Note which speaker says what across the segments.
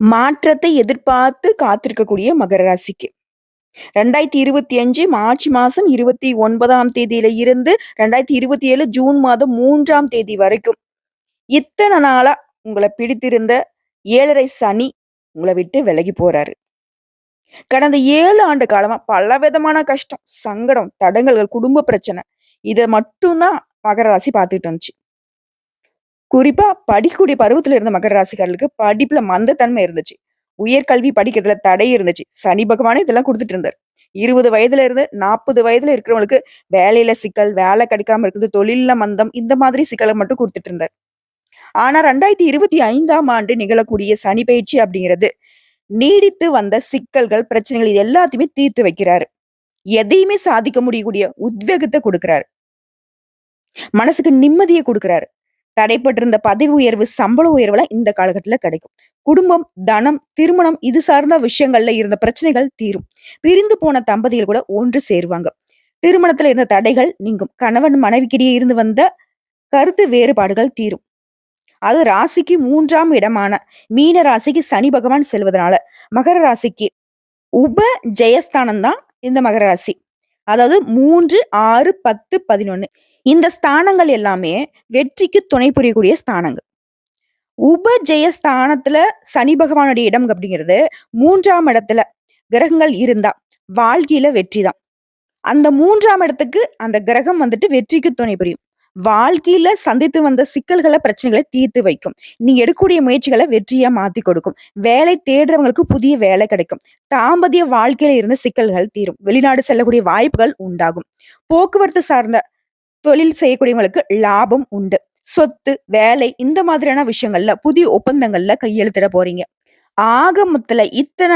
Speaker 1: மாற்றத்தை எதிர்பார்த்து காத்திருக்கக்கூடிய மகர ராசிக்கு. 2025 மார்ச் மாசம் 29ஆம் தேதியில இருந்து 2027 ஜூன் மாதம் மூன்றாம் தேதி வரைக்கும், இத்தனை நாளா உங்களை பிடித்திருந்த ஏழரை சனி உங்களை விட்டு விலகி போறாரு. கடந்த ஏழு ஆண்டு காலமா பலவிதமான கஷ்டம், சங்கடம், தடங்கல்கள், குடும்ப பிரச்சனை. இதை மட்டும் தான் மகர ராசி பார்த்துட்டு வந்துச்சு. குறிப்பா படிக்கக்கூடிய பருவத்துல இருந்த மகர ராசிக்காரர்களுக்கு படிப்புல மந்தத்தன்மை இருந்துச்சு. உயர்கல்வி படிக்கிறதுல தடை இருந்துச்சு. சனி பகவானே இதெல்லாம் கொடுத்துட்டு இருந்தார் இருபது வயதுல இருந்து 40 வயதுல இருக்கிறவங்களுக்கு வேலையில சிக்கல், வேலை கிடைக்காம இருக்குது, தொழில மந்தம் இந்த மாதிரி சிக்கலை மட்டும் குடுத்துட்டு இருந்தார் ஆனா 2025ஆம் ஆண்டு நிகழக்கூடிய சனி பயிற்சி அப்படிங்கிறது, நீடித்து வந்த சிக்கல்கள், பிரச்சனைகள் இது எல்லாத்தையுமே தீர்த்து வைக்கிறாரு. எதையுமே சாதிக்க முடியக்கூடிய உத்வேகத்தை கொடுக்கிறாரு மனசுக்கு நிம்மதியை கொடுக்கிறாரு தடைப்பட்டிருந்த பதவி உயர்வு, சம்பள உயர்வுலாம் இந்த காலகட்டத்துல கிடைக்கும். குடும்பம், தனம், திருமணம் இது சார்ந்த விஷயங்கள்ல இருந்த பிரச்சனைகள் தீரும். பிரிந்து போன தம்பதிகள் கூட ஒன்று சேருவாங்க. திருமணத்துல இருந்த தடைகள் நீங்கும். கணவன் மனைவிக்கிடையே இருந்து வந்த கருத்து வேறுபாடுகள் தீரும். அது ராசிக்கு மூன்றாம் இடமான மீன ராசிக்கு சனி பகவான் செல்வதனால, மகர ராசிக்கு உப ஜெயஸ்தானம் தான் இந்த மகர ராசி. அதாவது 3, 6, 10, 11 இந்த ஸ்தானங்கள் எல்லாமே வெற்றிக்கு துணை புரியக்கூடிய ஸ்தானங்கள். உப ஜெயஸ்தானத்துல சனி பகவானுடைய இடம் அப்படிங்கிறது மூன்றாம் இடத்துல கிரகங்கள் இருந்தா, வாழ்க்கையில வெற்றி தான். அந்த மூன்றாம் இடத்துக்கு அந்த கிரகம் வந்துட்டு வெற்றிக்கு துணை புரியும். வாழ்க்கையில சந்தித்து வந்த சிக்கல்களை பிரச்சனைகளை தீர்த்து வைக்கும். நீங்க எடுக்கக்கூடிய முயற்சிகளை வெற்றியா மாத்தி கொடுக்கும். வேலை தேடுறவங்களுக்கு புதிய வேலை கிடைக்கும். தாம்பதிய வாழ்க்கையில இருந்த சிக்கல்கள் தீரும். வெளிநாடு செல்லக்கூடிய வாய்ப்புகள் உண்டாகும். போக்குவரத்து சார்ந்த தொழில் செய்யக்கூடியவங்களுக்கு லாபம் உண்டு. சொத்து, வேலை இந்த மாதிரியான விஷயங்கள்ல புதிய ஒப்பந்தங்கள்ல கையெழுத்திட போறீங்க. ஆக மொத்தத்துல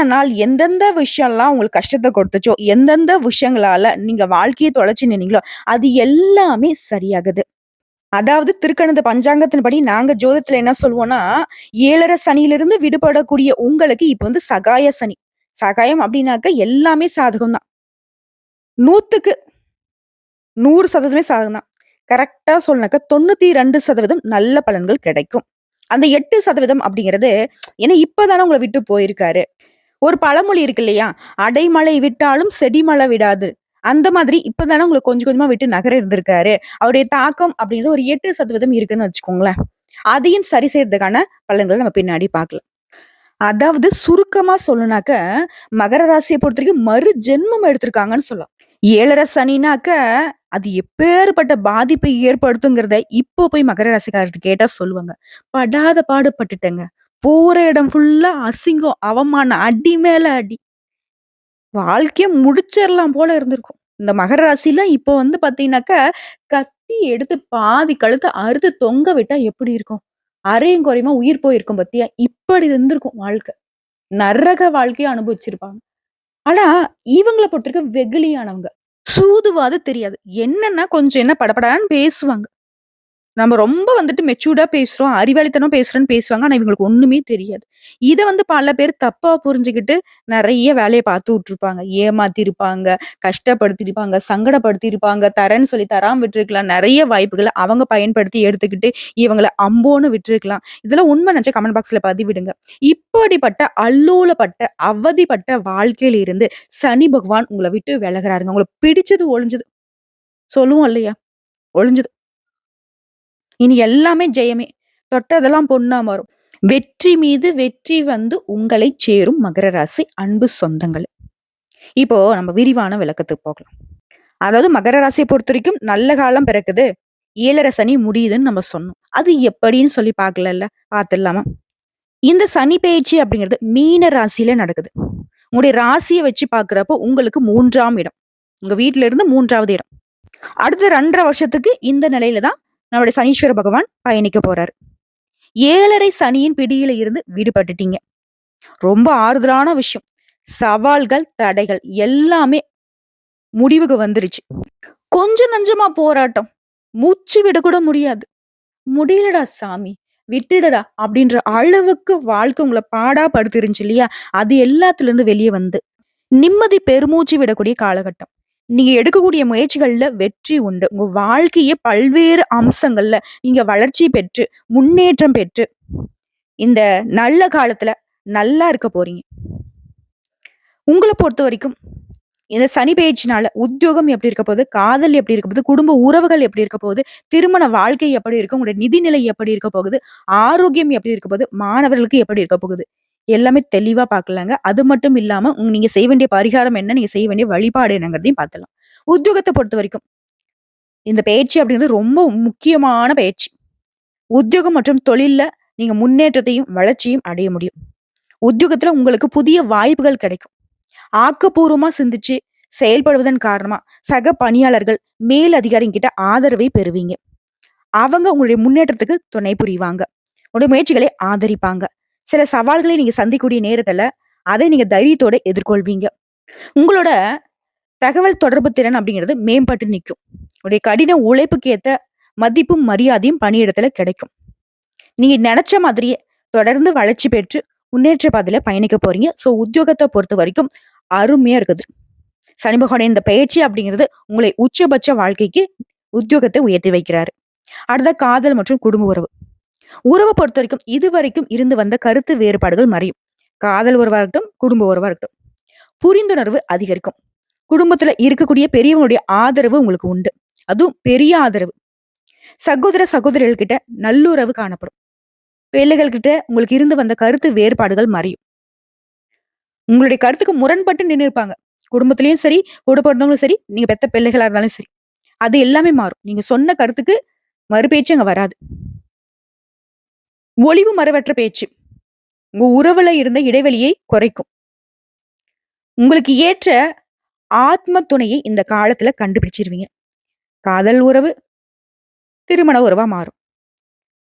Speaker 1: நாள் எந்தெந்த விஷயம்லாம் உங்களுக்கு கஷ்டத்தை கொடுத்துச்சோ, எந்தெந்த விஷயங்களால நீங்க வாழ்க்கையை தொலைச்சு நின்னீங்களோ, அது எல்லாமே சரியாகுது. அதாவது திருக்கணித பஞ்சாங்கத்தின்படி நாங்க ஜோதத்துல என்ன சொல்லுவோம்னா, ஏழரை சனியிலிருந்து விடுபடக்கூடிய உங்களுக்கு இப்ப வந்து சகாய சனி. சகாயம் அப்படின்னாக்க எல்லாமே சாதகம் தான். நூறு சதவீதமே சாதகம் தான். கரெக்ட்டா சொல்லனாக்க 92% நல்ல பலன்கள் கிடைக்கும். அந்த எட்டு சதவீதம் அப்படிங்கிறது ஏன்னா இப்பதானே தானே விட்டு போயிருக்காரு. ஒரு பழமொழி இருக்கு இல்லையா? "அடைமழை விட்டாலும் செடிமழை விடாது." அந்த மாதிரி இப்பதானே உங்களை கொஞ்சம் கொஞ்சமா விட்டு நகர இருந்திருக்காரு. அவருடைய தாக்கம் அப்படிங்கிறது ஒரு எட்டு சதவீதம் இருக்குன்னு வச்சுக்கோங்களேன். அதையும் சரி செய்யறதுக்கான பலன்களை நம்ம பின்னாடி பார்க்கலாம். அதாவது சுருக்கமா சொல்லுனாக்க மகர பொறுத்த வரைக்கும் மறு ஜென்மம் எடுத்திருக்காங்கன்னு சொல்லலாம். ஏழரை சனினாக்க, அது எப்பேர்ப்பட்ட பாதிப்பை ஏற்படுத்துங்கிறத இப்போ போய் மகர ராசிக்காரர்ட்ட கேட்டா சொல்லுவாங்க. படாத பாடுபட்டுட்டேங்க போற இடம் ஃபுல்லா அசிங்கம், அவமானம், அடி மேல அடி. வாழ்க்கைய முடிச்சிடலாம் போல இருந்திருக்கும். இந்த மகர ராசிலாம் இப்போ வந்து பாத்தீங்கன்னாக்கா கத்தி எடுத்து பாதி கழுத்து அறுத்து தொங்க விட்டா எப்படி இருக்கும்? அரையும் குறையுமா உயிர் போயிருக்கும் பாத்தியா? இப்படி இருந்திருக்கும் வாழ்க்கை. நரக வாழ்க்கையை அனுபவிச்சிருப்பாங்க. ஆனா, இவங்கள பொறுத்தவரைக்கும் வெகுளியானவங்க. சூதுவாது தெரியாது. என்னன்னா கொஞ்சம் என்ன படபடான்னு பேசுவாங்க. நம்ம ரொம்ப வந்துட்டு மெச்சூர்டா பேசுறோம், அறிவாளித்தனம் பேசுறோன்னு பேசுவாங்க. ஆனா இவங்களுக்கு ஒண்ணுமே தெரியாது. இதை வந்து பல பேர் தப்பா புரிஞ்சுக்கிட்டு நிறைய வேலையை பார்த்து விட்டுருப்பாங்க. ஏமாத்திருப்பாங்க, கஷ்டப்படுத்திருப்பாங்க, சங்கடப்படுத்திருப்பாங்க, தரேன்னு சொல்லி தராம விட்டுருக்கலாம். நிறைய வாய்ப்புகளை அவங்க பயன்படுத்தி எடுத்துக்கிட்டு, இவங்களை அம்போன்னு விட்டுருக்கலாம். இதெல்லாம் உண்மை நெனச்சா கமெண்ட் பாக்ஸ்ல பதிவிடுங்க. இப்படிப்பட்ட அல்லோலப்பட்ட, அவதிப்பட்ட வாழ்க்கையில இருந்து சனி பகவான் உங்களை விட்டு விலகிறாருங்க உங்களுக்கு பிடிச்சது ஒழிஞ்சது. சொல்லுவோம் இல்லையா? ஒழிஞ்சது. இனி எல்லாமே ஜெயமே. தொட்டதெல்லாம் பொண்ணா மாறும். வெற்றி மீது வெற்றி வந்து உங்களை சேரும் மகர ராசி அன்பு சொந்தங்கள் இப்போ நம்ம விரிவான விளக்கத்துக்கு போகலாம். அதாவது மகர ராசியை பொறுத்த வரைக்கும் நல்ல காலம் பிறக்குது. 7 சனி முடியுதுன்னு நம்ம சொன்னோம். அது எப்படின்னு சொல்லி பார்க்கலல்ல? பார்த்துடலாமா? இந்த சனி பயிற்சி அப்படிங்கிறது மீன ராசியில நடக்குது. உங்களுடைய ராசிய வச்சு பார்க்குறப்போ உங்களுக்கு மூன்றாம் இடம். உங்க வீட்டில இருந்து மூன்றாவது இடம். அடுத்த 2 1/2 வருஷத்துக்கு இந்த நிலையில தான் நம்முடைய சனீஸ்வர பகவான் பயணிக்க போறாரு. 7 சனியின் பிடியில இருந்து விடுபட்டுட்டீங்க. ரொம்ப ஆறுதலான விஷயம். சவால்கள், தடைகள் எல்லாமே முடிவுக்கு வந்துருச்சு. கொஞ்சம் நஞ்சமா போராட்டம். மூச்சு விடக்கூட முடியாது. "முடியலடா சாமி, விட்டுடுடா" அப்படின்ற அளவுக்கு வாழ்க்கை உங்களை பாடா படுத்திருந்துச்சு இல்லையா? அது எல்லாத்துல இருந்து வெளியே வந்து, நிம்மதி பெருமூச்சு விடக்கூடிய காலகட்டம். நீங்க எடுக்கக்கூடிய முயற்சிகள்ல வெற்றி உண்டு. உங்க வாழ்க்கைய பல்வேறு அம்சங்கள்ல நீங்க வளர்ச்சி பெற்று, முன்னேற்றம் பெற்று, இந்த நல்ல காலத்துல நல்லா இருக்க போறீங்க. உங்கள பொறுத்தவரைக்கும், இந்த சனி பெயர்ச்சினால உத்தியோகம் எப்படி இருக்க போகுது? காதல் எப்படி இருக்க போகுது? குடும்ப உறவுகள் எப்படி இருக்க போகுது? திருமண வாழ்க்கை எப்படி இருக்கும்? உங்களுடைய நிதிநிலை எப்படி இருக்க போகுது? ஆரோக்கியம் எப்படி இருக்க போகுது? மாணவர்களுக்கு எப்படி இருக்க போகுது? எல்லாமே தெளிவா பார்க்கலாங்க. அது மட்டும் இல்லாம நீங்க செய்ய வேண்டிய பரிகாரம் என்ன? நீங்க செய்ய வேண்டிய வழிபாடு என்னங்கிறதையும் பார்த்தலாம் உத்தியோகத்தை பொறுத்த பொறுத்தவரைக்கும், இந்த பயிற்சி அப்படிங்கிறது ரொம்ப முக்கியமான பயிற்சி. உத்தியோகம் மற்றும் தொழில்ல நீங்க முன்னேற்றத்தையும், வளர்ச்சியும் அடைய முடியும். உத்தியோகத்துல உங்களுக்கு புதிய வாய்ப்புகள் கிடைக்கும். ஆக்கப்பூர்வமா சிந்திச்சு செயல்படுவதன் காரணமா சக பணியாளர்கள், மேல் அதிகாரிங்கிட்ட ஆதரவை பெறுவீங்க. அவங்க உங்களுடைய முன்னேற்றத்துக்கு துணை புரிவாங்க. உங்களுடைய முயற்சிகளை ஆதரிப்பாங்க. சில சவால்களை நீங்க சந்திக்கக்கூடிய நேரத்துல, அதை நீங்க தைரியத்தோட எதிர்கொள்வீங்க. உங்களோட தகவல் தொடர்பு திறன் அப்படிங்கிறது மேம்பட்டு நிற்கும் உடைய கடின உழைப்புக்கு ஏத்த மதிப்பும், மரியாதையும் பணியிடத்துல கிடைக்கும். நீங்க நினைச்ச மாதிரியே தொடர்ந்து வளர்ச்சி பெற்று முன்னேற்ற பாதையில பயணிக்க போறீங்க. ஸோ உத்தியோகத்தை பொறுத்த வரைக்கும் அருமையா இருக்குது. சனிபகோட இந்த பயிற்சி அப்படிங்கிறது உங்களை உச்சபட்ச வாழ்க்கைக்கு உத்தியோகத்தை உயர்த்தி வைக்கிறாரு. அடுத்த காதல் மற்றும் குடும்ப உறவு. உறவ பொறுத்தவரைக்கும் இதுவரைக்கும் இருந்து வந்த கருத்து வேறுபாடுகள் மறையும். காதல் உறவா இருக்கட்டும், குடும்ப உறவா இருக்கட்டும். புரிந்துணர்வு அதிகரிக்கும். குடும்பத்துல இருக்கக்கூடிய பெரியவங்களுடைய ஆதரவு உங்களுக்கு உண்டு. அதுவும் பெரிய ஆதரவு. சகோதர, சகோதரிகள் கிட்ட நல்லுறவு காணப்படும். பிள்ளைகள் கிட்ட உங்களுக்கு இருந்து வந்த கருத்து வேறுபாடுகள் மறையும். உங்களுடைய கருத்துக்கு முரண்பட்டு நின்னு இருப்பாங்க. குடும்பத்திலயும் சரி, கூட பொறந்தவங்களும் சரி, நீங்க பெத்த பிள்ளைகளா இருந்தாலும் சரி. அது எல்லாமே மாறும். நீங்க சொன்ன கருத்துக்கு மறுபேச்சு அங்க வராது. ஒளிவு மறைவற்ற பேச்சு. உங்க உறவுல இருந்த இடைவெளியை குறைக்கும். உங்களுக்கு ஏற்ற ஆத்ம துணையை இந்த காலத்துல கண்டுபிடிச்சிருவீங்க. காதல் உறவு, திருமண உறவா மாறும்.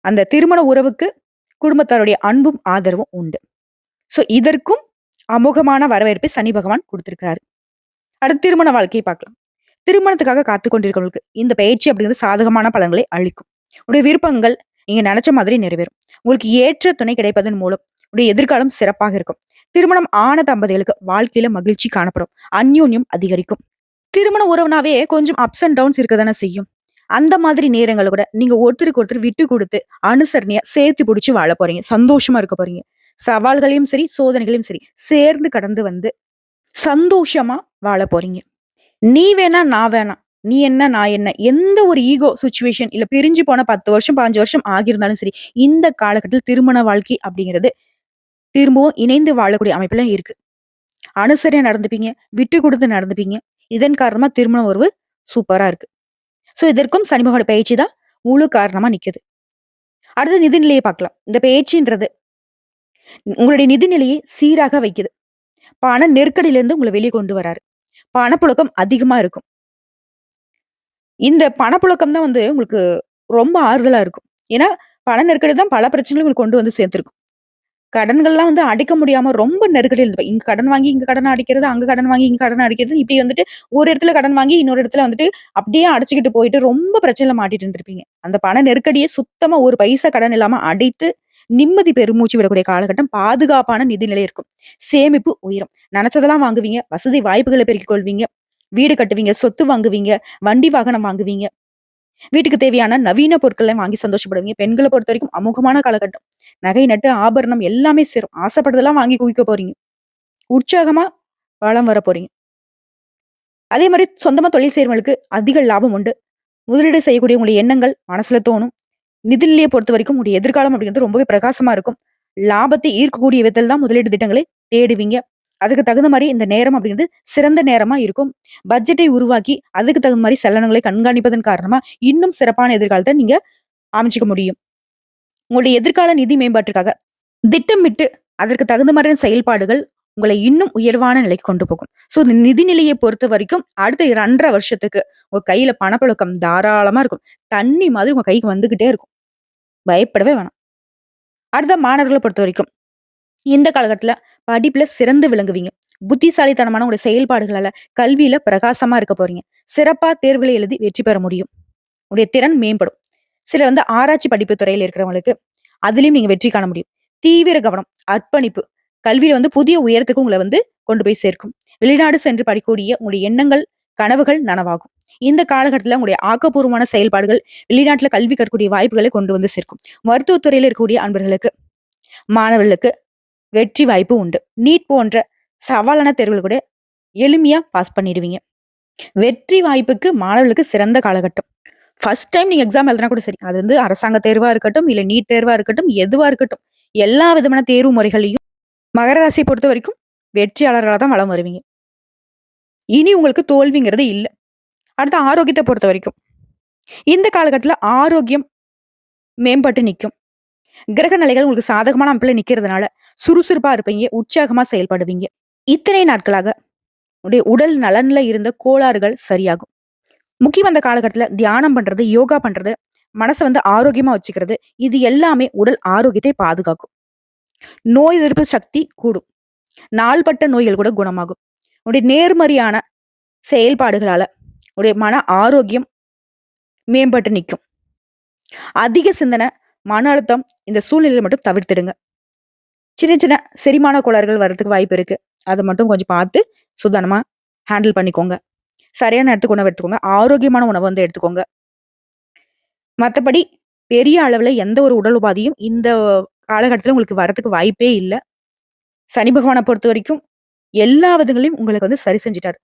Speaker 1: அந்த திருமண உறவுக்கு குடும்பத்தாருடைய அன்பும், ஆதரவும் உண்டு. ஸோ இதற்கும் அமோகமான வரவேற்பை சனி பகவான் கொடுத்துருக்காரு அடுத்து திருமண வாழ்க்கையை பார்க்கலாம். திருமணத்துக்காக காத்துக் கொண்டிருக்கிறவங்களுக்கு இந்த பயிற்சி அப்படிங்கிறது சாதகமான பலன்களை அளிக்கும். உடைய விருப்பங்கள் நீங்க நினைச்ச மாதிரி நிறைவேறும். உங்களுக்கு ஏற்ற துணை கிடைப்பதன் மூலம் உடைய எதிர்காலம் சிறப்பாக இருக்கும். திருமணம் ஆன தம்பதிகளுக்கு வாழ்க்கையில மகிழ்ச்சி காணப்படும். அந்யோன்யம் அதிகரிக்கும். திருமண உறவுனாவே கொஞ்சம் அப்ஸ் அண்ட் டவுன்ஸ் இருக்க தானே செய்யும். அந்த மாதிரி நேரங்களை கூட நீங்க ஒருத்தருக்கு ஒருத்தர் விட்டு கொடுத்து அனுசரணையா சேர்த்து புடிச்சு வாழ போறீங்க. சந்தோஷமா இருக்க போறீங்க. சவால்களையும் சரி, சோதனைகளையும் சரி சேர்ந்து கடந்து வந்து சந்தோஷமா வாழ போறீங்க. நீ வேணா, நான் வேணாம். நீ என்ன, நான் என்ன. எந்த ஒரு ஈகோ சுச்சுவேஷன் இல்ல பிரிஞ்சு போன 10 வருஷம், 15 வருஷம் ஆகியிருந்தாலும் சரி, இந்த காலகட்டத்தில் திருமண வாழ்க்கை அப்படிங்கிறது திரும்பவும் இணைந்து வாழக்கூடிய அமைப்புல இருக்கு. அனுசரியா நடந்துப்பீங்க. விட்டு கொடுத்து நடந்துப்பீங்க. இதன் காரணமா திருமண உறவு சூப்பரா இருக்கு. ஸோ இதற்கும் சனிமகோட பயிற்சி தான் முழு காரணமா நிக்குது. அடுத்து நிதிநிலையை பார்க்கலாம். இந்த பயிற்சின்றது உங்களுடைய நிதிநிலையை சீராக வைக்குது. பண நெருக்கடியிலிருந்து உங்களை வெளியே கொண்டு வராரு. பணப்புழக்கம் அதிகமா இருக்கும். இந்த பணப்புழக்கம் தான் வந்து உங்களுக்கு ரொம்ப ஆறுதலா இருக்கும். ஏன்னா, பண நெருக்கடி தான் பல பிரச்சனைகள உங்களுக்கு கொண்டு வந்து சேர்த்திருக்கும். கடன்கள்லாம் வந்து அடைக்க முடியாம ரொம்ப நெருக்கடியில் இருந்திருப்பீங்க. இங்க கடன் வாங்கி, இங்க கடன் அடிக்கிறது அங்க கடன் வாங்கி, இங்க கடன் அடிக்கிறது இப்படி வந்துட்டு ஒரு இடத்துல கடன் வாங்கி, இன்னொரு இடத்துல வந்துட்டு அப்படியே அடைச்சிக்கிட்டு போயிட்டு ரொம்ப பிரச்சனையில மாட்டிட்டு இருந்திருப்பீங்க. அந்த பண நெருக்கடியை சுத்தமா ஒரு பைசா கடன் இல்லாம அடைத்து, நிம்மதி பெருமூச்சு விடக்கூடிய காலகட்டம் பாதுகாப்பான நிதிநிலை இருக்கும். சேமிப்பு உயரும். நினைச்சதெல்லாம் வாங்குவீங்க. வசதி வாய்ப்புகளை பெருக்கிக் கொள்வீங்க. வீடு கட்டுவீங்க, சொத்து வாங்குவீங்க, வண்டி வாகனம் வாங்குவீங்க. வீட்டுக்கு தேவையான நவீன பொருட்களை வாங்கி சந்தோஷப்படுவீங்க. பெண்களை பொறுத்த வரைக்கும் அமோகமான காலகட்டம். நகை, நட்டு, ஆபரணம் எல்லாமே சேரும். ஆசைப்பட்டதெல்லாம் வாங்கி குவிக்க போறீங்க. உற்சாகமா வளம் வர போறீங்க. அதே மாதிரி சொந்தமா தொழில் செய்றவங்களுக்கு அதிக லாபம் உண்டு. முதலீடு செய்யக்கூடிய உங்களுடைய எண்ணங்கள் மனசுல தோணும். நிதிநிலைய பொறுத்தவரைக்கும் உங்களுடைய எதிர்காலம் அப்படிங்கிறது ரொம்பவே பிரகாசமா இருக்கும். லாபத்தை ஈர்க்கக்கூடிய விதத்தில் தான் முதலீடு திட்டங்களை தேடுவீங்க. அதுக்கு தகுந்த மாதிரி இந்த நேரம் அப்படிங்கிறது சிறந்த நேரமா இருக்கும். பட்ஜெட்டை உருவாக்கி, அதுக்கு தகுந்த மாதிரி செலவினங்களை கண்காணிப்பதன் காரணமா, இன்னும் சிறப்பான எதிர்காலத்தை நீங்க அமைச்சிக்க முடியும். உங்களுடைய எதிர்கால நிதி மேம்பாட்டுக்காக திட்டமிட்டு அதற்கு தகுந்த மாதிரியான செயல்பாடுகள் உங்களை இன்னும் உயர்வான நிலைக்கு கொண்டு போகும். ஸோ இந்த நிதிநிலையை பொறுத்தவரைக்கும் அடுத்த 2 1/2 வருஷத்துக்கு உங்க கையில பணப்பழக்கம் தாராளமா இருக்கும். தண்ணி மாதிரி உங்க கைக்கு வந்துகிட்டே இருக்கும். பயப்படவே வேணாம். அடுத்த மாணவர்களை பொறுத்த வரைக்கும் இந்த காலகட்டத்துல படிப்புல சிறந்து விளங்குவீங்க. புத்திசாலித்தனமான உங்களுடைய செயல்பாடுகளால கல்வியில பிரகாசமா இருக்க போறீங்க. சிறப்பா தேர்வுகளை எழுதி வெற்றி பெற முடியும். உங்களுடைய திறன் மேம்படும். சிலர் வந்து ஆராய்ச்சி படிப்பு துறையில இருக்கிறவங்களுக்கு, அதுலயும் நீங்க வெற்றி காண முடியும். தீவிர கவனம், அர்ப்பணிப்பு, கல்வியில வந்து புதிய உயரத்துக்கு உங்களை வந்து கொண்டு போய் சேர்க்கும். வெளிநாடு சென்று படிக்கக்கூடிய உங்களுடைய எண்ணங்கள், கனவுகள் நனவாகும். இந்த காலகட்டத்தில் உங்களுடைய ஆக்கப்பூர்வமான செயல்பாடுகள் வெளிநாட்டில் கல்வி கற்கக்கூடிய வாய்ப்புகளை கொண்டு வந்து சேர்க்கும். மருத்துவத்துறையில் இருக்கக்கூடிய அன்பர்களுக்கு, மாணவர்களுக்கு வெற்றி வாய்ப்பு உண்டு. நீட் போன்ற சவாலான தேர்வுகள் கூட எளிமையாக பாஸ் பண்ணிடுவீங்க. வெற்றி வாய்ப்புக்கு மாணவர்களுக்கு சிறந்த காலகட்டம். ஃபர்ஸ்ட் டைம் நீங்கள் எக்ஸாம் எழுதுனா கூட சரி அது வந்து அரசாங்க தேர்வாக இருக்கட்டும் இல்லை நீட் தேர்வாக இருக்கட்டும் எதுவாக இருக்கட்டும் எல்லா விதமான தேர்வு முறைகளையும் மகர ராசியை பொறுத்த வரைக்கும் வெற்றியாளர்களாக தான் வளம் வருவீங்க. இனி உங்களுக்கு தோல்விங்கிறது இல்லை. அடுத்து ஆரோக்கியத்தை பொறுத்த வரைக்கும். இந்த காலகட்டத்தில் ஆரோக்கியம் மேம்பட்டு நிற்கும் கிரக நிலைகள் உங்களுக்கு சாதகமான அமைப்புல நிக்கிறதுனால சுறுசுறுப்பா இருப்பீங்க உற்சாகமா செயல்படுவீங்க. இத்தனை நாட்களாக உடைய உடல் நலன்ல இருந்த கோளாறுகள் சரியாகும். முக்கியம் அந்த காலகட்டத்துல தியானம் பண்றது யோகா பண்றது மனசை வந்து ஆரோக்கியமா வச்சுக்கிறது இது எல்லாமே உடல் ஆரோக்கியத்தை பாதுகாக்கும். நோய் எதிர்ப்பு சக்தி கூடும். நாள்பட்ட நோய்கள் கூட குணமாகும். உடைய நேர்மறையான செயல்பாடுகளால உடைய மன ஆரோக்கியம் மேம்பட்டு நிற்கும். அதிக சிந்தனை மன அழுத்தம் இந்த சூழ்நிலையை மட்டும் தவிர்த்துடுங்க. சின்ன சின்ன செரிமான கோளாறுகள் வர்றதுக்கு வாய்ப்பு இருக்கு. அதை மட்டும் கொஞ்சம் பார்த்து சுதானமா ஹேண்டில் பண்ணிக்கோங்க. சரியான நேரத்துக்கு உணவு எடுத்துக்கோங்க. ஆரோக்கியமான உணவு வந்து எடுத்துக்கோங்க. மற்றபடி பெரிய அளவில் எந்த ஒரு உடல் உபாதியும் இந்த காலகட்டத்தில் உங்களுக்கு வரத்துக்கு வாய்ப்பே இல்லை. சனி பகவானை பொறுத்த வரைக்கும் எல்லா விதங்களையும் உங்களுக்கு வந்து சரி செஞ்சுட்டாரு.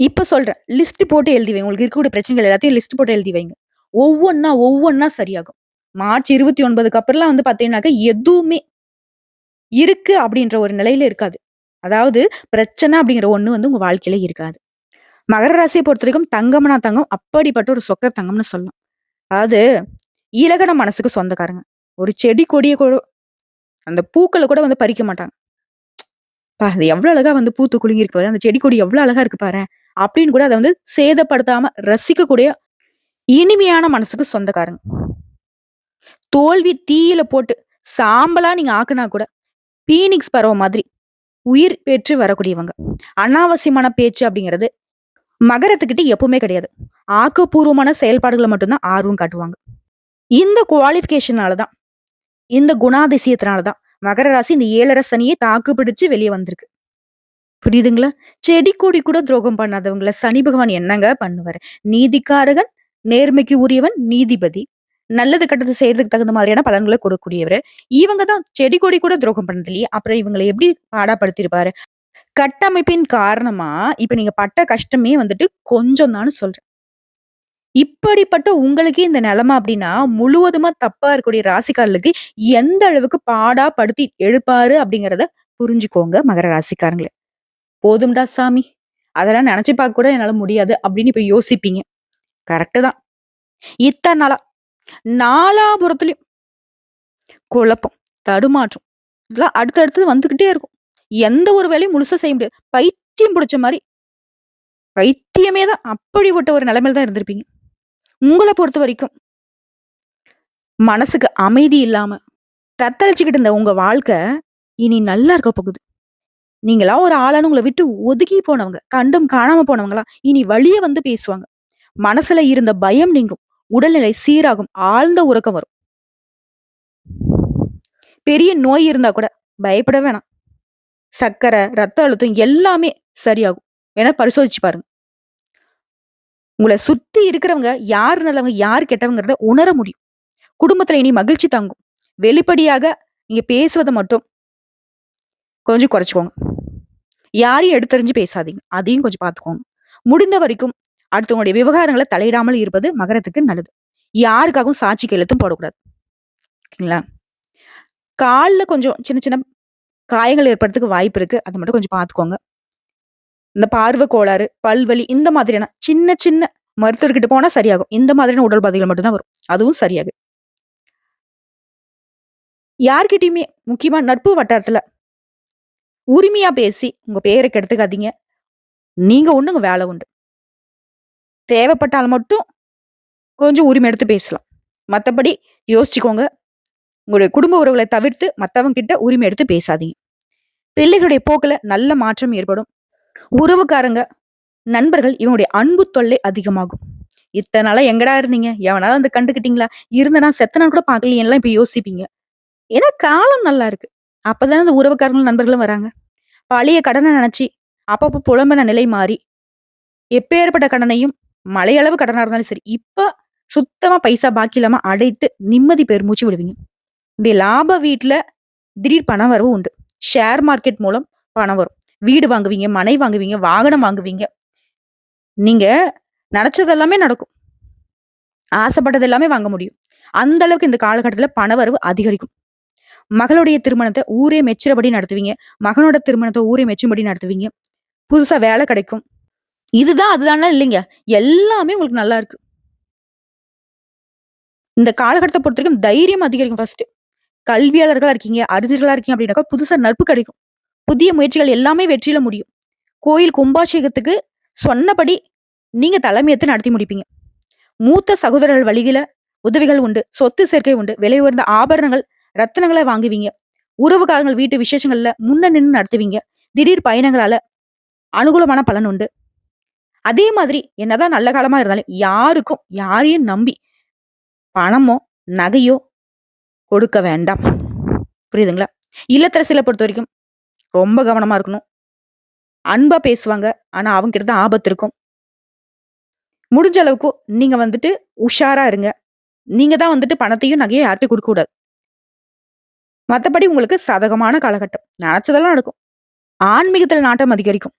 Speaker 1: இப்போ சொல்றேன் லிஸ்ட் போட்டு எழுதி வைங்க. உங்களுக்கு இருக்கக்கூடிய பிரச்சனைகள் எல்லாத்தையும் லிஸ்ட் போட்டு எழுதி வைங்க. ஒவ்வொன்னா ஒவ்வொன்னா சரியாகும். மார்ச் இருபத்தி ஒன்பதுக்கு அப்புறம்லாம் வந்து பார்த்தீங்கன்னாக்க எதுவுமே இருக்கு அப்படின்ற ஒரு நிலையில இருக்காது. அதாவது பிரச்சனை அப்படிங்கிற ஒண்ணு வந்து உங்க வாழ்க்கையில இருக்காது. மகர ராசியை பொறுத்த வரைக்கும் தங்கம்னா தங்கம் அப்படிப்பட்ட ஒரு சொக்க தங்கம்னு சொல்லலாம். அதாவது இலகன மனசுக்கு சொந்தக்காரங்க. ஒரு செடி கொடியை கூட அந்த பூக்களை கூட வந்து பறிக்க மாட்டாங்க. பா அது எவ்வளவு அழகா வந்து பூத்து குலுங்கி இருக்கு பாரு அந்த செடி கொடி எவ்வளவு அழகா இருக்கு பாரு அப்படின்னு கூட அதை வந்து சேதப்படுத்தாம ரசிக்கக்கூடிய இனிமையான மனசுக்கு சொந்தக்காரங்க. தோல்வி தீயில போட்டு சாம்பலா நீங்க ஆக்குனா கூட பீனிக்ஸ் பறவை மாதிரி உயிர் பெற்று வரக்கூடியவங்க. அனாவசியமான பேச்சு அப்படிங்கிறது மகரத்துக்கிட்ட எப்பவுமே கிடையாது. ஆக்கப்பூர்வமான செயல்பாடுகளை மட்டும்தான் ஆர்வம் காட்டுவாங்க. இந்த குவாலிஃபிகேஷனால தான் இந்த குணாதிசயத்தினால தான் மகர ராசி இந்த ஏழரை சனியை தாக்கு பிடிச்சு வெளியே வந்திருக்கு. புரியுதுங்களா? செடி கொடி கூட துரோகம் பண்ணாதவங்கள சனி பகவான் என்னங்க பண்ணுவாரு? நீதிக்காரகன் நேர்மைக்கு உரியவன் நீதிபதி. நல்லது கட்டது செய்யறதுக்கு தகுந்த மாதிரியான பலன்களை கொடுக்கக்கூடியவர். இவங்க தான் செடி கொடி கூட துரோகம் பண்ணது இல்லையே அப்புறம் இவங்களை எப்படி பாடாப்படுத்திருப்பாரு? கட்டமைப்பின் காரணமா இப்ப நீங்க பட்ட கஷ்டமே வந்துட்டு கொஞ்சம் தான் சொல்றேன். இப்படிப்பட்ட உங்களுக்கு இந்த நிலைமை அப்படின்னா முழுவதுமா தப்பா இருக்கக்கூடிய ராசிக்காரர்களுக்கு எந்த அளவுக்கு பாடா படுத்தி எழுப்பாரு அப்படிங்கிறத புரிஞ்சுக்கோங்க மகர ராசிக்காரங்களே. போதும்டா சாமி. அதெல்லாம் நினைச்சு பார்க்க கூட என்னால முடியாது அப்படின்னு இப்ப யோசிப்பீங்க. கரெக்டு தான். இத்தனை நாளா நாலாபுரத்துலயும் குழப்பம் தடுமாற்றம். இதெல்லாம் அடுத்தடுத்து வந்துகிட்டே இருக்கும். எந்த ஒரு வேலையும் முழுசா செய்ய முடியாது. பைத்தியம் பிடிச்ச மாதிரி. பைத்தியமே தான். அப்படிப்பட்ட ஒரு நிலைமையில தான் இருந்திருப்பீங்க. உங்களை பொறுத்த வரைக்கும் மனசுக்கு அமைதி இல்லாம தத்தளிச்சுக்கிட்டு இருந்த உங்க வாழ்க்கை இனி நல்லா இருக்க போகுது. நீங்களா ஒரு ஆளான உங்களை விட்டு ஒதுக்கி போனவங்க கண்டும் காணாம போனவங்களா இனி வழிய வந்து பேசுவாங்க. மனசுல இருந்த பயம் நீங்கும். உடல்நிலை சீராகும் ஆழ்ந்த உறக்கம் வரும். பெரிய நோய் இருந்தா கூட பயப்பட வேணாம். சர்க்கரை ரத்த அழுத்தம் எல்லாமே சரியாகும். வேணா பரிசோதிச்சு பாருங்க. உங்களை சுத்தி இருக்கிறவங்க யார் நல்லவங்க யார் கெட்டவங்கிறத உணர முடியும். குடும்பத்துல இனி மகிழ்ச்சி தாங்கும். வெளிப்படையாக நீங்க பேசுவதை மட்டும் கொஞ்சம் குறைச்சிக்கோங்க. யாரையும் எடுத்தறிஞ்சு பேசாதீங்க. அதையும் கொஞ்சம் பார்த்துக்கோங்க. முடிந்த வரைக்கும் அடுத்தவங்களுடைய விவகாரங்களை தலையிடாமல் இருப்பது மகரத்துக்கு நல்லது. யாருக்காகவும் சாட்சி கையெழுத்தும் போடக்கூடாது. ஓகேங்களா? காலில் கொஞ்சம் சின்ன சின்ன காயங்கள் ஏற்படுறதுக்கு வாய்ப்பு இருக்கு. அதை மட்டும் கொஞ்சம் பார்த்துக்கோங்க. இந்த பார்வை கோளாறு பல்வலி இந்த மாதிரியான சின்ன சின்ன மருத்துவர்கிட்ட போனா சரியாகும். இந்த மாதிரியான உடல் பாதைகள் மட்டும்தான் வரும். அதுவும் சரியாகு. யார்கிட்டயுமே முக்கியமா நட்பு வட்டாரத்துல உரிமையா பேசி உங்க பேரை கெடுத்துக்காதீங்க. நீங்க ஒண்ணுங்க வேலை உண்டு. தேவைப்பட்டால் மட்டும் கொஞ்சம் உரிமை எடுத்து பேசலாம். மற்றபடி யோசிச்சுக்கோங்க. உங்களுடைய குடும்ப உறவுகளை தவிர்த்து மற்றவங்க கிட்ட உரிமை எடுத்து பேசாதீங்க. பிள்ளைகளுடைய போக்கில் நல்ல மாற்றம் ஏற்படும். உறவுக்காரங்க நண்பர்கள் இவங்களுடைய அன்பு தொல்லை அதிகமாகும். இத்தனை நாளா எங்கடா இருந்தீங்க? எவனாவது வந்து கண்டுக்கிட்டீங்களா? இருந்தனா செத்தனா கூட பார்க்கலையெல்லாம் இப்போ யோசிப்பீங்க. ஏன்னா காலம் நல்லா இருக்கு. அப்போதானே அந்த உறவுக்காரங்களும் நண்பர்களும் வராங்க. பழைய கடனை நினச்சி அப்பப்போ புலம்பின நிலை மாறி எப்பேற்பட்ட கடனையும் மலையளவு கடனா இருந்தாலும் சரி இப்போ சுத்தமா பைசா பாக்கி இல்லாம அடைத்து நிம்மதி பெருமூச்சு விடுவீங்க. இப்படி லாப வீட்டுல திடீர் பண வரவு உண்டு. ஷேர் மார்க்கெட் மூலம் பணம் வரும். வீடு வாங்குவீங்க மனை வாங்குவீங்க வாகனம் வாங்குவீங்க. நீங்க நினைச்சது எல்லாமே நடக்கும். ஆசைப்பட்டது எல்லாமே வாங்க முடியும். அந்த அளவுக்கு இந்த காலகட்டத்துல பணவரவு அதிகரிக்கும். மகளுடைய திருமணத்தை ஊரே மெச்சுறபடி நடத்துவீங்க. மகனோட திருமணத்தை ஊரே மெச்சும்படி நடத்துவீங்க. புதுசா வேலை கிடைக்கும். இதுதான் அதுதானா இல்லைங்க. எல்லாமே உங்களுக்கு நல்லா இருக்கு. இந்த காலகட்டத்தை பொறுத்த வரைக்கும் தைரியம் அதிகரிக்கும் ஃபர்ஸ்ட் கல்வியாளர்களா இருக்கீங்க அறிஞர்களா இருக்கீங்க அப்படின்னாக்கா புதுசா நட்பு கிடைக்கும். புதிய முயற்சிகள் எல்லாமே வெற்றியில முடியும். கோயில் கும்பாபிஷேகத்துக்கு சொன்னபடி நீங்க தலைமையத்தை நடத்தி முடிப்பீங்க. மூத்த சகோதரர்கள் வழியில உதவிகள் உண்டு சொத்து சேர்க்கை உண்டு விலை உயர்ந்த ஆபரணங்கள் ரத்தினங்களை வாங்குவீங்க. உறவுக்காரங்கள் வீட்டு விசேஷங்கள்ல முன்ன நின்று நடத்துவீங்க. திடீர் பயணங்களால அனுகூலமான பலன் உண்டு. அதே மாதிரி என்னதான் நல்ல காலமா இருந்தாலும் யாருக்கும் யாரையும் நம்பி பணமோ நகையோ கொடுக்க வேண்டாம். புரியுதுங்களா? இல்லத்தரசில பொறுத்த வரைக்கும் ரொம்ப கவனமா இருக்கணும். அன்பா பேசுவாங்க. ஆனா அவங்க கிட்ட தான் ஆபத்து இருக்கும். முடிஞ்ச அளவுக்கு நீங்க வந்துட்டு உஷாரா இருங்க. நீங்க தான் வந்துட்டு பணத்தையும் நகையும் யார்ட்டும் கொடுக்க கூடாது. மற்றபடி உங்களுக்கு சதகமான காலகட்டம். நினைச்சதெல்லாம் நடக்கும். ஆன்மீகத்தில் நாட்டம் அதிகரிக்கும்.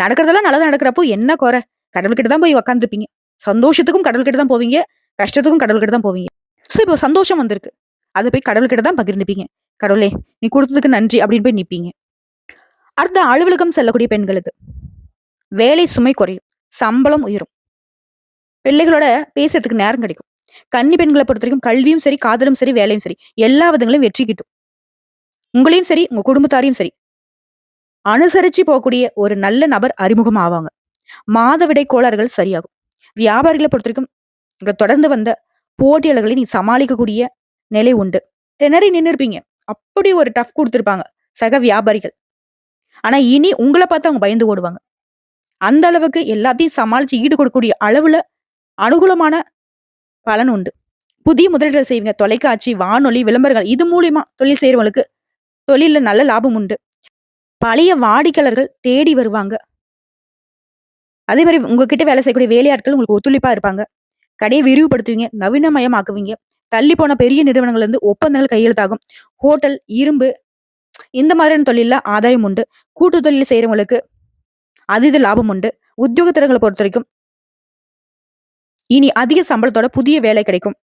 Speaker 1: நடக்கிறதெல்லாம் நல்லதா நடக்கிறப்போ என்ன குறை? கடவுள்கிட்ட தான் போய் உக்காந்துருப்பீங்க. சந்தோஷத்துக்கும் கடவுள்கிட்ட தான் போவீங்க. கஷ்டத்துக்கும் கடவுள்கிட்ட தான் போவீங்க. ஸோ இப்போ சந்தோஷம் வந்திருக்கு. அதை போய் கடவுள்கிட்ட தான் பகிர்ந்துப்பீங்க. கடவுளே நீ கொடுத்ததுக்கு நன்றி அப்படின்னு போய் நிற்பீங்க அடுத்த அலுவலகம் செல்லக்கூடிய பெண்களுக்கு வேலை சுமை குறையும். சம்பளம் உயரும். பிள்ளைகளோட பேசுறதுக்கு நேரம் கிடைக்கும். கன்னி பெண்களை பொறுத்த வரைக்கும் கல்வியும் சரி காதலும் சரி வேலையும் சரி எல்லா விதங்களையும் வெற்றி கிட்டும். உங்களையும் சரி உங்க குடும்பத்தாரையும் சரி அனுசரிச்சு போகக்கூடிய ஒரு நல்ல நபர் அறிமுகம் ஆவாங்க மாதவிடை கோளாறுகள் சரியாகும். வியாபாரிகளை பொறுத்த வரைக்கும் தொடர்ந்து வந்த போட்டியாளர்களை நீ சமாளிக்கக்கூடிய நிலை உண்டு. திணறி நின்று இருப்பீங்க அப்படி ஒரு டஃப் கொடுத்துருப்பாங்க சக வியாபாரிகள். ஆனா இனி உங்களை பார்த்து அவங்க பயந்து ஓடுவாங்க. அந்த அளவுக்கு எல்லாத்தையும் சமாளிச்சு ஈடு கொடுக்கக்கூடிய அளவுல அனுகூலமான பலன் உண்டு. புதிய முதலீடுகள் செய்வீங்க. தொலைக்காட்சி வானொலி விளம்பரங்கள் இது மூலியமா தொழில் செய்யறவங்களுக்கு தொழில நல்ல லாபம் உண்டு. பழைய வாடிக்கையாளர்கள் தேடி வருவாங்க. அதே மாதிரி உங்ககிட்ட வேலை செய்யக்கூடிய வேலையாட்கள் உங்களுக்கு ஒத்துழைப்பா இருப்பாங்க. கடையை விரிவுபடுத்துவீங்க நவீனமயமாக்குவீங்க தள்ளி போன பெரிய நிறுவனங்கள் இருந்து ஒப்பந்தங்கள் கையெழுத்தாகும். ஹோட்டல் இரும்பு இந்த மாதிரியான தொழில ஆதாயம் உண்டு. கூட்டு தொழில் செய்யறவங்களுக்கு அதீத லாபம் உண்டு. உத்தியோகத்தினர்களை பொறுத்த வரைக்கும் இனி அதிக சம்பளத்தோட புதிய வேலை கிடைக்கும்.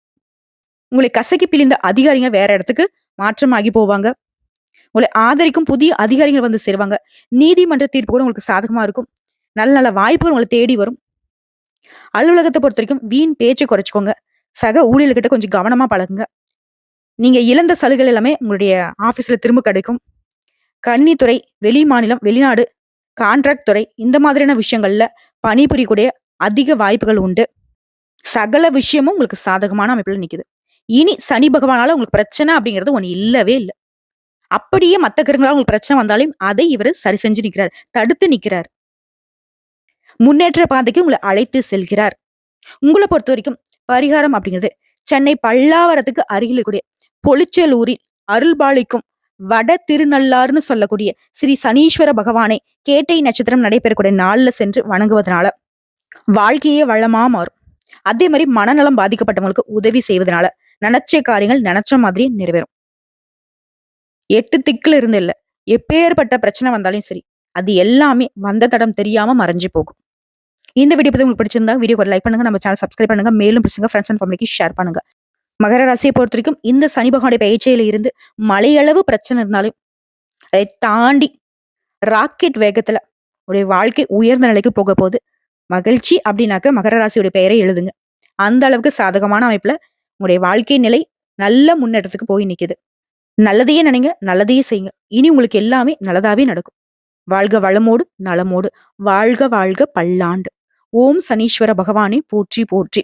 Speaker 1: உங்களை கசக்கி பிழிந்த அதிகாரிகள் வேற இடத்துக்கு மாற்றமாகி போவாங்க. உங்களை ஆதரிக்கும் புதிய அதிகாரிகள் வந்து சேருவாங்க. நீதிமன்ற தீர்ப்பு கூட உங்களுக்கு சாதகமா இருக்கும். நல்ல நல்ல வாய்ப்புகள் உங்களை தேடி வரும். அலுவலகத்தை பொறுத்த வரைக்கும் வீண் பேச்சை குறைச்சிக்கோங்க. சக ஊழியர்கிட்ட கொஞ்சம் கவனமா பழகுங்க. நீங்க இழந்த சலுகைகள் எல்லாமே உங்களுடைய ஆபீஸ்ல திரும்ப கிடைக்கும். கன்னித்துறை வெளி மாநிலம் வெளிநாடு கான்ட்ராக்ட் துறை இந்த மாதிரியான விஷயங்கள்ல பணிபுரியக்கூடிய அதிக வாய்ப்புகள் உண்டு. சகல விஷயமும் உங்களுக்கு சாதகமான அமைப்புல நிக்குது. இனி சனி பகவானால உங்களுக்கு பிரச்சனை அப்படிங்கிறது ஒன்று இல்லவே இல்லை. அப்படியே மத்த கிரகங்களால் உங்களுக்கு பிரச்சனை வந்தாலும் அதை இவர் சரி செஞ்சு நிற்கிறார் தடுத்து நிற்கிறார் முன்னேற்ற பாதைக்கு உங்களை அழைத்து செல்கிறார். உங்களை பொறுத்த வரைக்கும் பரிகாரம் அப்படிங்கிறது சென்னை பல்லாவரத்துக்கு அருகில் இருக்கக்கூடிய பொலிச்சலூரில் அருள்பாலிக்கும் வட திருநள்ளாறுன்னு சொல்லக்கூடிய ஸ்ரீ சனீஸ்வர பகவானை கேட்டை நட்சத்திரம் நடைபெறக்கூடிய நாளில் சென்று வணங்குவதனால வாழ்க்கையே வளமா மாறும். அதே மாதிரி மனநலம் பாதிக்கப்பட்டவங்களுக்கு உதவி செய்வதனால நினைச்ச காரியங்கள் நினைச்ச மாதிரி நிறைவேறும். எட்டு திக்குல இருந்து இல்லை. எப்பேற்பட்ட பிரச்சனை வந்தாலும் சரி அது எல்லாமே வந்த தடம் தெரியாம மறைஞ்சு போகும். இந்த வீடியோ பத்தி உங்களுக்கு பிடிச்சிருந்தா வீடியோ லைக் பண்ணுங்க. நம்ம சேனல் சப்ஸ்கிரைப் பண்ணுங்க. மேலும் பிடிச்சிங்க ஃப்ரெண்ட்ஸ் அண்ட் ஃபேமிலிக்கு ஷேர் பண்ணுங்க. மகர ராசியை பொறுத்த வரைக்கும் இந்த சனி பகவானுடைய பயிற்சியில இருந்து மலையளவு பிரச்சனை இருந்தாலும் அதை தாண்டி ராக்கெட் வேகத்துல உடைய வாழ்க்கை உயர்ந்த நிலைக்கு போக போகுது மகிழ்ச்சி அப்படின்னாக்க மகர ராசியுடைய பெயரை எழுதுங்க. அந்த அளவுக்கு சாதகமான அமைப்புல உங்களுடைய வாழ்க்கை நிலை நல்ல முன்னேற்றத்துக்கு போய் நிற்கிது நல்லதையே நினைங்க நல்லதையே செய்யுங்க. இனி உங்களுக்கு எல்லாமே நல்லதாவே நடக்கும். வாழ்க வளமோடு நலமோடு வாழ்க வாழ்க பல்லாண்டு. ஓம் சனீஸ்வர பகவானே போற்றி போற்றி.